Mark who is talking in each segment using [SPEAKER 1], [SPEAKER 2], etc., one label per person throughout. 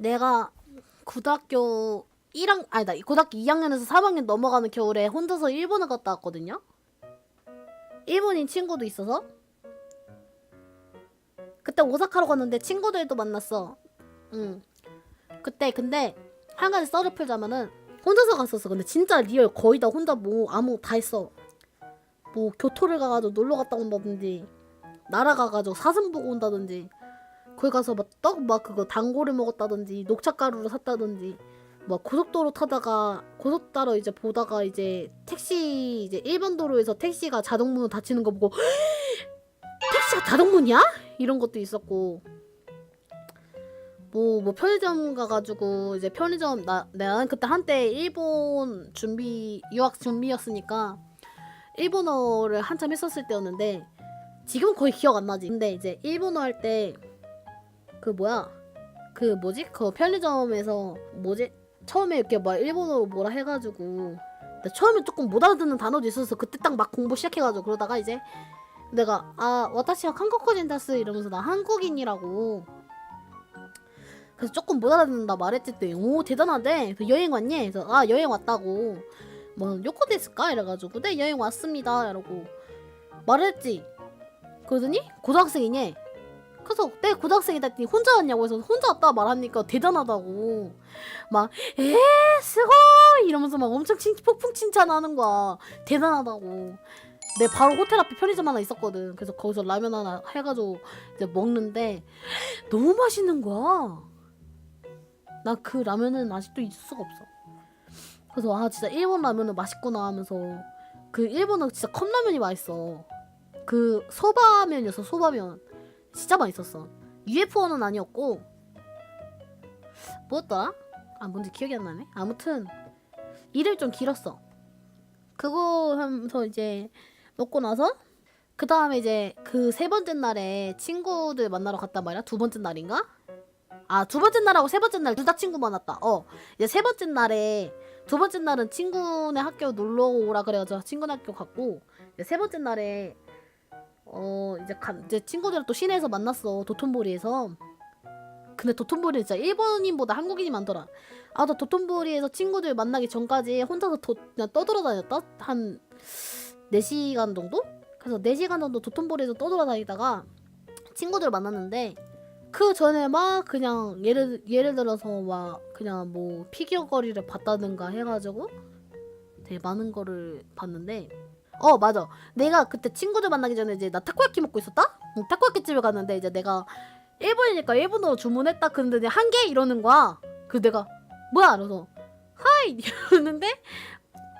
[SPEAKER 1] 내가 고등학교 1학 아니 나 고등학교 2학년에서 3학년 넘어가는 겨울에 혼자서 일본을 갔다 왔거든요. 일본인 친구도 있어서 그때 오사카로 갔는데 친구들도 만났어. 응. 그때 근데 한 가지 썰을 풀자면은 혼자서 갔었어. 근데 진짜 리얼 거의 다 혼자 뭐 아무 다 했어. 뭐 교토를 가가지고 놀러 갔다 온다든지 날아가가지고 사슴 보고 온다든지 거기 가서 막 떡 막 그거 단골을 먹었다든지 녹차 가루를 샀다든지 막 고속도로 타다가 고속도로 이제 보다가 이제 택시 이제 일반 도로에서 택시가 자동문을 닫히는 거 보고 택시가 자동문이야? 이런 것도 있었고 뭐 뭐 편의점 가가지고 이제 편의점 나 내가 그때 한때 일본 준비 유학 준비였으니까 일본어를 한참 했었을 때였는데 지금은 거의 기억 안 나지. 근데 이제 일본어 할 때 그 뭐야? 그 뭐지? 그 편의점에서 뭐지? 처음에 이렇게 막 일본어로 뭐라 해가지고 처음에 조금 못 알아듣는 단어도 있어서 그때 딱 막 공부 시작해가지고 그러다가 이제 내가 아 와타시와 한국어진 다스 이러면서 나 한국인이라고. 그래서 조금 못 알아듣는다 말했지 때오 대단하대 그래서 여행 왔니? 그래서 아 여행 왔다고. 뭐 요코 데스까? 이래가지고 네 여행 왔습니다. 이러고 말했지. 그러더니 고등학생이니 그래서 네 고등학생이다 했더니 혼자 왔냐고 해서 혼자 왔다 말하니까 대단하다고. 막 에? 스고? 이러면서 막 엄청 칭, 폭풍 칭찬하는 거야. 대단하다고. 내 바로 호텔 앞에 편의점 하나 있었거든. 그래서 거기서 라면 하나 해가지고 이제 먹는데 너무 맛있는 거야. 나 그 라면은 아직도 잊을 수가 없어. 그래서 아 진짜 일본 라면은 맛있구나 하면서 그 일본은 진짜 컵라면이 맛있어. 그 소바면이었어 소바면 진짜 맛있었어. UFO는 아니었고 뭐였더라? 아 뭔지 기억이 안 나네. 아무튼 이름이 좀 길었어. 그거 하면서 이제 먹고 나서 그 다음에 이제 그 세 번째 날에 친구들 만나러 갔단 말이야. 두 번째 날인가? 아 두 번째 날하고 세 번째 날 둘 다 친구 만났다. 어. 이제 세 번째 날에 두 번째 날은 친구네 학교 놀러 오라 그래가지고 친구네 학교 갔고 세 번째 날에 어 이제 간 이제 친구들을 또 시내에서 만났어 도톤보리에서. 근데 도톤보리는 진짜 일본인보다 한국인이 많더라. 아 나 도톤보리에서 친구들 만나기 전까지 혼자서 도, 그냥 떠돌아다녔다? 한 4시간 정도? 그래서 4시간 정도 도톤보리에서 떠돌아다니다가 친구들 만났는데 그 전에 막 그냥 예를 예를 들어서 막 그냥 뭐 피규어 거리를 봤다든가 해가지고 되게 많은 거를 봤는데 어 맞아. 내가 그때 친구들 만나기 전에 이제 나 타코야키 먹고 있었다? 응, 타코야키 집에 갔는데 이제 내가 일본이니까 일본어로 주문했다 근데 한개 이러는 거야. 그 내가 뭐야? 이러서 하이! 이러는데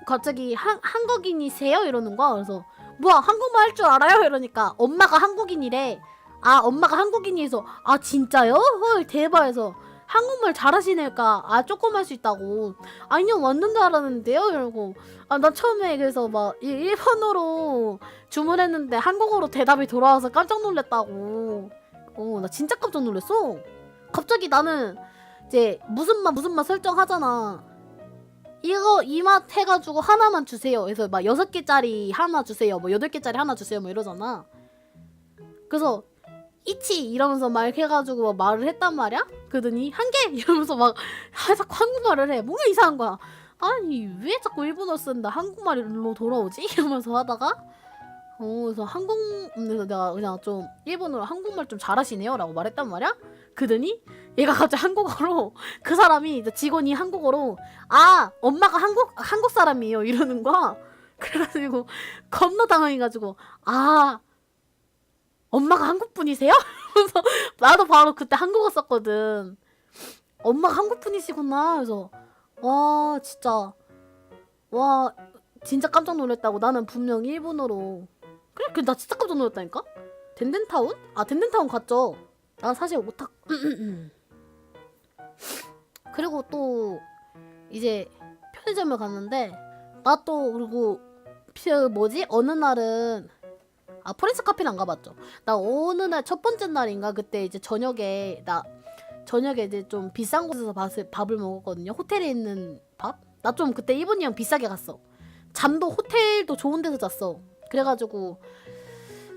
[SPEAKER 1] 갑자기 한 한국인이세요? 이러는 거야. 그래서 뭐야? 한국말 할 줄 알아요? 이러니까 엄마가 한국인이래. 아 엄마가 한국인이어서 아 진짜요? 헐 대박 해서 한국말 잘하시니까 아 조금 할 수 있다고. 아니요 완전 잘하는데요 이러고. 아 나 처음에 그래서 막 이- 일본어로 주문했는데 한국어로 대답이 돌아와서 깜짝 놀랐다고. 어나 진짜 깜짝 놀랐어. 갑자기 나는 이제 무슨 맛 무슨 맛 설정하잖아. 이거 이 맛 해가지고 하나만 주세요. 그래서 막 여섯 개짜리 하나 주세요. 뭐 여덟 개짜리 하나 주세요. 뭐 이러잖아. 그래서 이치 이러면서 막 해가지고 막 말을 했단 말이야. 그러더니 한 개 이러면서 막 자꾸 한국말을 해. 뭔가 이상한 거야. 아니 왜 자꾸 일본어 쓴다 한국말로 돌아오지? 이러면서 하다가 어 그래서 한국 그래서 내가 그냥 좀 일본어로 한국말 좀 잘하시네요라고 말했단 말이야. 그러더니 얘가 갑자기 한국어로 그 사람이 이제 직원이 한국어로 아 엄마가 한국 한국 사람이에요 이러는 거야. 그래가지고 겁나 당황해가지고 아 엄마가 한국 분이세요? 그래서 나도 바로 그때 한국어 썼거든. 엄마가 한국 분이시구나. 그래서 와 진짜 와 진짜 깜짝 놀랐다고. 나는 분명 일본어로 그래 그 나 진짜 깜짝 놀랐다니까. 덴덴타운? 아 덴덴타운 갔죠. 나 사실 오타 그리고 또 이제 편의점을 갔는데 나 또 그리고 그 뭐지 어느 날은 아 프렌스 카페는 안 가봤죠. 나 어느 날 첫 번째 날인가 그때 이제 저녁에 나 저녁에 이제 좀 비싼 곳에서 밥을, 밥을 먹었거든요. 호텔에 있는 밥? 나 좀 그때 일본이랑 비싸게 갔어. 잠도 호텔도 좋은 데서 잤어. 그래가지고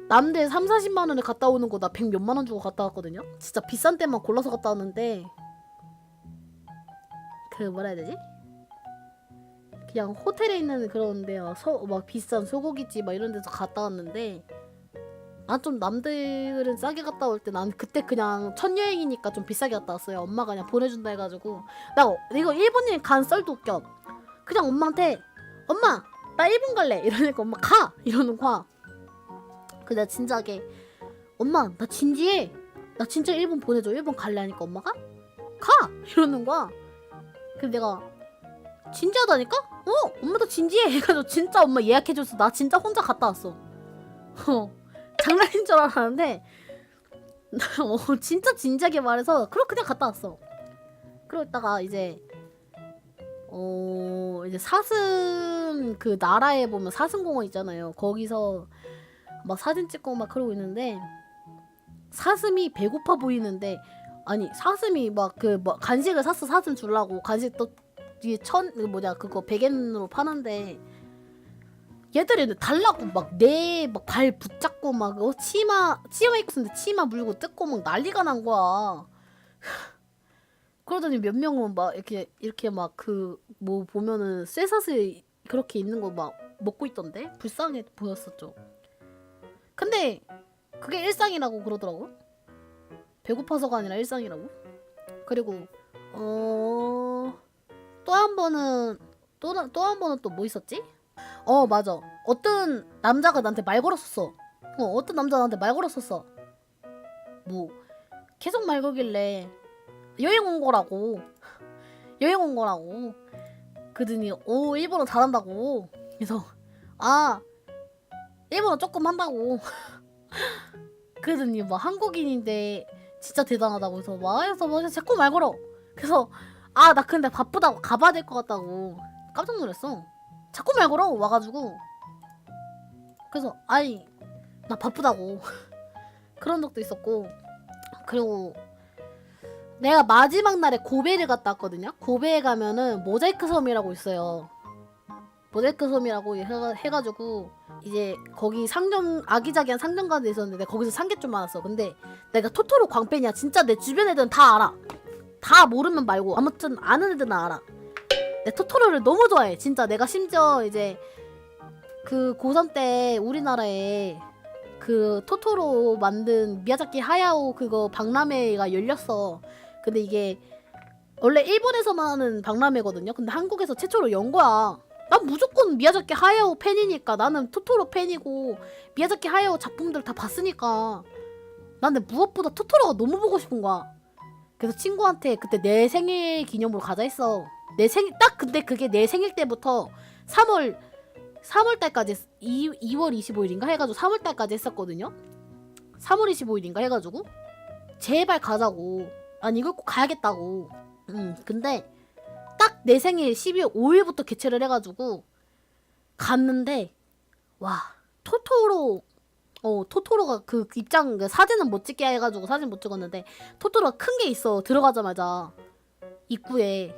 [SPEAKER 1] 남들 3, 40만 원에 갔다 오는 거 나 100 몇만 원 주고 갔다 왔거든요. 진짜 비싼 데만 골라서 갔다 왔는데 그 뭐라 해야 되지? 그냥 호텔에 있는 그런 데요. 소, 막 비싼 소고기집 막 이런 데서 갔다 왔는데 난좀 남들은 싸게 갔다 올 때 난 그때 그냥 첫 여행이니까 좀 비싸게 갔다 왔어요. 엄마가 그냥 보내준다 해가지고 나 어- 이거 일본인 간 썰도 웃겨. 그냥 엄마한테 엄마 나 일본 갈래 이러니까 엄마 가 이러는 거야. 근데 진작에 엄마 나 진지해 나 진짜 일본 보내줘 일본 갈래 하니까 엄마가 가 이러는 거야. 근데 내가 진지하다니까? 어 엄마도 진지해 해가지고 진짜 엄마 예약해줘서 나 진짜 혼자 갔다 왔어. 어 장난인 줄 알았는데 어, 진짜 진지하게 말해서 그럼 그냥 갔다 왔어. 그러고 있다가 이제 어 이제 사슴 그 나라에 보면 사슴공원 있잖아요. 거기서 막 사진 찍고 막 그러고 있는데 사슴이 배고파 보이는데 아니 사슴이 막그뭐 간식을 샀어 사슴 주려고 간식 또 뒤에 천그 뭐냐 그거 백엔으로 파는데 얘들이 달라고 막 내 막 발 붙잡고 막 어, 치마 치마 입고 있는데 치마 물고 뜯고 막 난리가 난 거야. 그러더니 몇 명은 막 이렇게 이렇게 막 그 뭐 보면은 쇠사슬 그렇게 있는 거 막 먹고 있던데 불쌍해 보였었죠. 근데 그게 일상이라고 그러더라고. 배고파서가 아니라 일상이라고. 그리고 어. 또 한 번은 또 또 한 번은 또 뭐 있었지? 어 맞아. 어떤 남자가 나한테 말 걸었었어. 어 어떤 남자가 나한테 말 걸었었어. 뭐 계속 말 걸길래 여행 온 거라고. 여행 온 거라고. 그러더니 오 일본어 잘한다고. 그래서 아 일본어 조금 한다고. 그러더니 뭐 한국인인데 진짜 대단하다고 해서 막 해서 뭐 자꾸 말 걸어. 그래서 아 나 근데 바쁘다고 가봐야 될 것 같다고 깜짝 놀랐어. 자꾸 말 걸어 와가지고 그래서 아니 나 바쁘다고 그런 적도 있었고 그리고 내가 마지막 날에 고베를 갔다 왔거든요. 고베에 가면은 모자이크 섬이라고 있어요. 모자이크 섬이라고 해가, 해가지고 이제 거기 상점 아기자기한 상점가게 있었는데 거기서 산 게 좀 많았어. 근데 내가 토토로 광팬이야. 진짜 내 주변 애들은 다 알아. 다 모르면 말고 아무튼 아는 애들은 알아. 내 토토로를 너무 좋아해. 진짜 내가 심지어 이제 그 고3 때 우리나라에 그 토토로 만든 미야자키 하야오 그거 박람회가 열렸어. 근데 이게 원래 일본에서만 하는 박람회거든요. 근데 한국에서 최초로 연 거야. 난 무조건 미야자키 하야오 팬이니까 나는 토토로 팬이고 미야자키 하야오 작품들 다 봤으니까 나는 무엇보다 토토로가 너무 보고 싶은 거야. 그래서 친구한테 그때 내 생일 기념으로 가자 했어. 내 생일 딱 근데 그게 내 생일 때부터 3월 3월 달까지 2, 2월 25일인가 해가지고 3월 달까지 했었거든요. 3월 25일인가 해가지고 제발 가자고. 아니 이걸 꼭 가야겠다고. 음 근데 딱 내 생일 12월 5일부터 개최를 해가지고 갔는데 와 토토로 어 토토로가 그 입장 그 사진은 못 찍게 해가지고 사진 못 찍었는데 토토로가 큰 게 있어 들어가자마자. 입구에.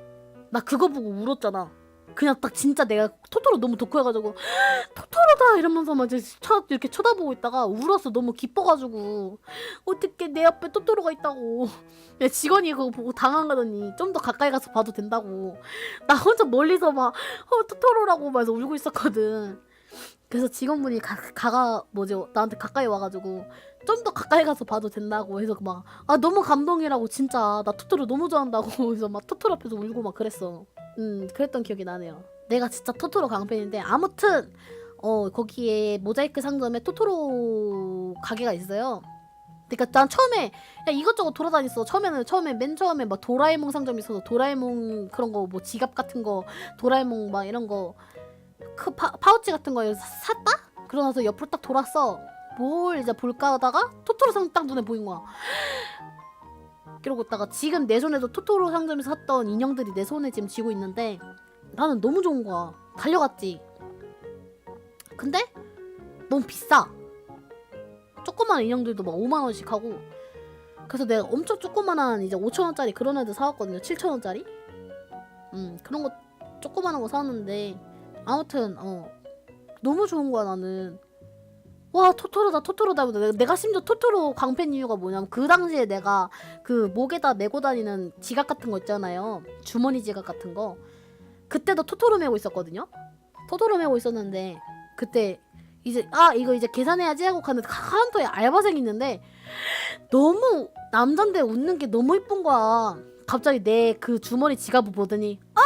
[SPEAKER 1] 나 그거 보고 울었잖아. 그냥 딱 진짜 내가 토토로 너무 덕후해가지고 토토로다! 이러면서 막 이제 쳐, 이렇게 쳐다보고 있다가 울었어 너무 기뻐가지고 어떻게 내 앞에 토토로가 있다고. 야, 직원이 그거 보고 당황하더니 좀 더 가까이 가서 봐도 된다고. 나 혼자 멀리서 막 어, 토토로라고. 막 해서 울고 있었거든 그래서 직원분이 가, 가가 뭐지 나한테 가까이 와가지고 좀 더 가까이 가서 봐도 된다고 해서 막 아 너무 감동이라고 진짜 나 토토로 너무 좋아한다고 그래서 막 토토로 앞에서 울고 막 그랬어. 음 그랬던 기억이 나네요. 내가 진짜 토토로 강팬인데 아무튼 어 거기에 모자이크 상점에 토토로 가게가 있어요. 그러니까 난 처음에 야 이것저것 돌아다녔어. 처음에는 처음에 맨 처음에 막 도라에몽 상점이 있어서 도라에몽 그런 거 뭐 지갑 같은 거 도라에몽 막 이런 거 그 파우치 같은 거 샀다? 그러고 나서 옆으로 딱 돌았어. 뭘 이제 볼까 하다가 토토로 상점 딱 눈에 보인 거야. 그러고 있다가 지금 내 손에도 토토로 상점에서 샀던 인형들이 내 손에 지금 쥐고 있는데 나는 너무 좋은 거야. 달려갔지. 근데 너무 비싸. 조그만 인형들도 막 5만 원씩 하고 그래서 내가 엄청 조그만한 이제 5천 원짜리 그런 애들 사왔거든요. 7천 원짜리. 음 그런 거 조그만한 거 사왔는데 아무튼 어. 너무 좋은 거야 나는. 와 토토로다 토토로다 내가, 내가 심지어 토토로 광팬 이유가 뭐냐면 그 당시에 내가 그 목에다 메고 다니는 지갑 같은 거 있잖아요. 주머니 지갑 같은 거. 그때도 토토로 메고 있었거든요. 토토로 메고 있었는데 그때 이제 아 이거 이제 계산해야지 하고 가는데 카운터에 알바생이 있는데 너무 남잔데 웃는 게 너무 이쁜 거야. 갑자기 내 그 주머니 지갑을 보더니 아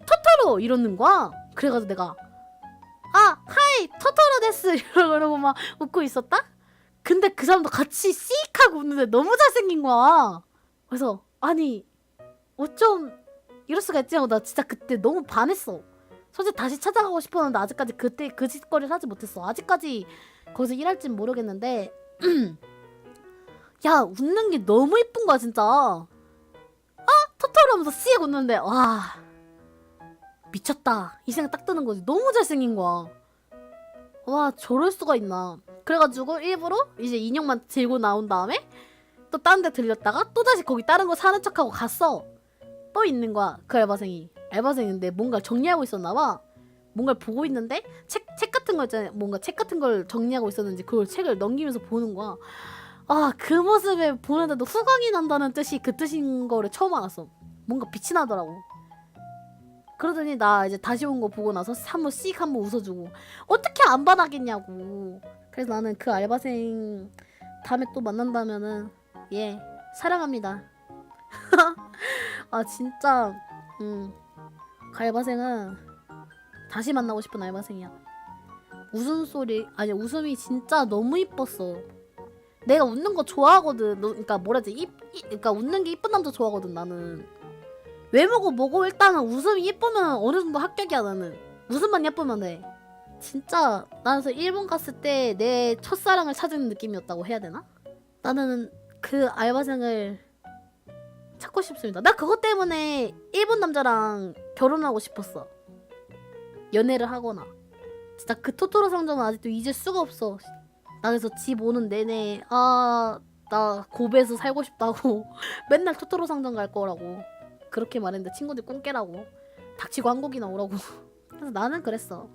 [SPEAKER 1] 토토로! 이러는 거야 그래가지고 내가 아 하이 토토로 데스! 이러고 막 웃고 있었다? 근데 그 사람도 같이 씩 하고 웃는데 너무 잘생긴 거야. 그래서 아니 어쩜 이럴 수가 있지? 하고 나 진짜 그때 너무 반했어. 솔직히 다시 찾아가고 싶었는데 아직까지 그때 그 짓거리를 하지 못했어. 아직까지 거기서 일할진 모르겠는데 야 웃는 게 너무 이쁜 거야 진짜. 아 토토로 하면서 씩 웃는데 와 미쳤다. 이 생각 딱 드는 거지. 너무 잘생긴 거야. 와 저럴 수가 있나. 그래가지고 일부러 이제 인형만 들고 나온 다음에 또 다른 데 들렸다가 또다시 거기 다른 거 사는 척하고 갔어. 또 있는 거야 그 알바생이. 알바생인데 뭔가 정리하고 있었나 봐. 뭔가를 보고 있는데 책, 책 같은 거 있잖아요. 뭔가 책 같은 걸 정리하고 있었는지 그걸 책을 넘기면서 보는 거야. 아 그 모습에 보는데도 후광이 난다는 뜻이 그 뜻인 거를 처음 알았어. 뭔가 빛이 나더라고 그러더니 나 이제 다시 온 거 보고 나서 한번 씩 한번 웃어주고. 어떻게 안 반하겠냐고. 그래서 나는 그 알바생 다음에 또 만난다면은 예 사랑합니다. 아 진짜 음그 알바생은 다시 만나고 싶은 알바생이야. 웃음소리 아니 웃음이 진짜 너무 이뻤어. 내가 웃는 거 좋아하거든. 너, 그러니까 뭐라지? 이, 이, 그러니까 웃는 게 이쁜 남자 좋아하거든 나는 외모고 뭐고 일단은 웃음이 예쁘면 어느 정도 합격이야 나는. 웃음만 예쁘면 돼. 진짜 나는 일본 갔을 때 내 첫사랑을 찾은 느낌이었다고 해야 되나? 나는 그 알바생을 찾고 싶습니다. 나 그것 때문에 일본 남자랑 결혼하고 싶었어. 연애를 하거나. 진짜 그 토토로 상점은 아직도 잊을 수가 없어. 나 그래서 집 오는 내내 아 나 고베에서 살고 싶다고 맨날 토토로 상점 갈 거라고 그렇게 말했는데 친구들 꽁깨라고. 닥치고 한국이나 오라고. 그래서 나는 그랬어